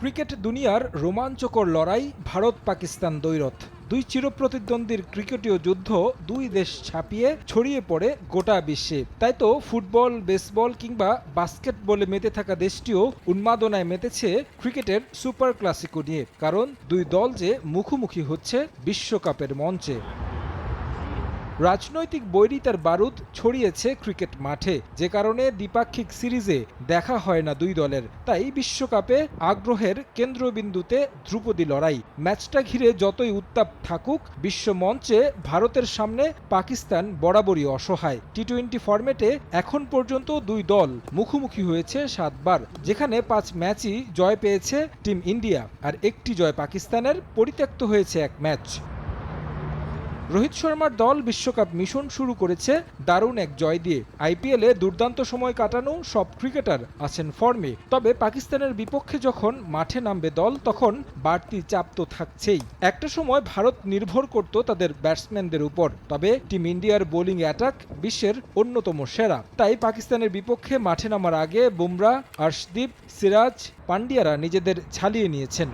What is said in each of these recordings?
Cricket দুনিয়ার রোমাঞ্চকর লড়াই ভারত পাকিস্তান দ্বৈরথ। দুই চিরপ্রতিদ্বন্দ্বীর ক্রিকেটীয় যুদ্ধ দুই দেশ ছাপিয়ে ছড়িয়ে পড়ে গোটা বিশ্বে। তাই তো ফুটবল, বেসবল কিংবা বাস্কেটবলে মেতে থাকা দেশটিও উন্মাদনায় মেতেছে ক্রিকেটের সুপার ক্লাসিকো নিয়ে। কারণ দুই দল যে মুখোমুখি হচ্ছে বিশ্বকাপের মঞ্চে। রাজনৈতিক বৈরিতার বারুদ ছড়িয়েছে ক্রিকেট মাঠে, যে কারণে দ্বিপাক্ষিক সিরিজে দেখা হয় না দুই দলের। তাই বিশ্বকাপে আগ্রহের কেন্দ্রবিন্দুতে ধ্রুপদী লড়াই। ম্যাচটা ঘিরে যতই উত্তাপ থাকুক, বিশ্ব মঞ্চে ভারতের সামনে পাকিস্তান বরাবরই অসহায়। টি টোয়েন্টি ফরম্যাটে এখন পর্যন্ত দুই দল মুখোমুখি হয়েছে সাতবার, যেখানে পাঁচ ম্যাচই জয় পেয়েছে টিম ইন্ডিয়া, আর একটি জয় পাকিস্তানের পরিত্যক্ত হয়েছে এক ম্যাচ। রোহিত শর্মার দল বিশ্বকাপ মিশন শুরু করেছে দারুণ এক জয় দিয়ে। আইপিএলে দুর্দান্ত সময় কাটানো সব ক্রিকেটার আছেন ফর্মে। তবে পাকিস্তানের বিপক্ষে যখন মাঠে নামবে দল, তখন বাড়তি চাপ তো থাকছেই। একটা সময় ভারত নির্ভর করত তাদের ব্যাটসম্যানদের উপর। তবে টিম ইন্ডিয়ার বোলিং অ্যাটাক বিশ্বের অন্যতম সেরা। তাই পাকিস্তানের বিপক্ষে মাঠে নামার আগে বুমরা, আর্শদীপ, সিরাজ, পান্ডিয়ারা নিজেদের ছালিয়ে নিয়েছেন।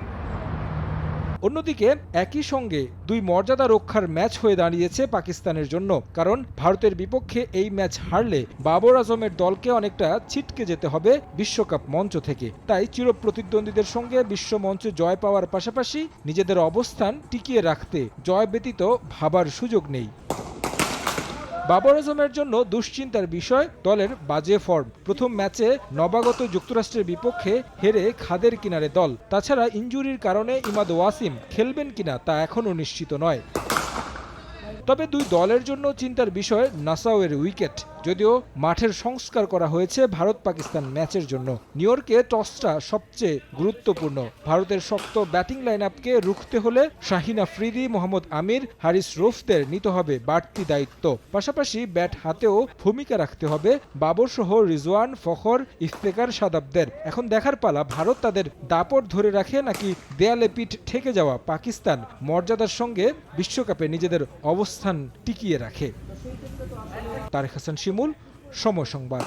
অন্যদিকে একই সঙ্গে দুই মর্যাদা রক্ষার ম্যাচ হয়ে দাঁড়িয়েছে পাকিস্তানের জন্য। কারণ ভারতের বিপক্ষে এই ম্যাচ হারলে বাবর আজমের দলকে অনেকটা ছিটকে যেতে হবে বিশ্বকাপ মঞ্চ থেকে। তাই চিরপ্রতিদ্বন্দ্বীদের সঙ্গে বিশ্ব মঞ্চে জয় পাওয়ার পাশাপাশি নিজেদের অবস্থান টিকিয়ে রাখতে জয় ব্যতীত ভাবার সুযোগ নেই। বাবর আজমের জন্য দুশ্চিন্তার বিষয়, দলের বাজে ফর্ম প্রথম ম্যাচে নবাগত যুক্তরাষ্ট্রের বিপক্ষে হেরে খাদের কিনারে দল। তাছাড়া ইঞ্জুরির কারণে ইমাদ ওয়াসিম খেলবেন কিনা তা এখনও নিশ্চিত নয়। তবে দুই দলের জন্য চিন্তার বিষয় নাসাওয়ের উইকেট। যদিও মাঠের সংস্কার করা হয়েছে ভারত পাকিস্তান ম্যাচের জন্য। নিউ ইয়র্কে টসটা সবচেয়ে গুরুত্বপূর্ণ। ভারতের শক্ত ব্যাটিং লাইন আপকে রুখতে হলে শাহিন আফ্রিদি, মোহাম্মদ আমির, হারিস রফদের নিতে হবে বাড়তি দায়িত্ব। পাশাপাশি ব্যাট হাতেও ভূমিকা রাখতে হবে বাবর সহ রিজওয়ান, ফখর ইফতেকার সাদাবদের। এখন দেখার পালা, ভারত তাদের দাপট ধরে রাখে নাকি দেয়ালে পিঠ ঠেকে যাওয়া পাকিস্তান? মর্যাদার সঙ্গে বিশ্বকাপে নিজেদের অবস্থান টিকিয়ে রাখে। তারেক হাসান শিমুল সময় সংবাদ।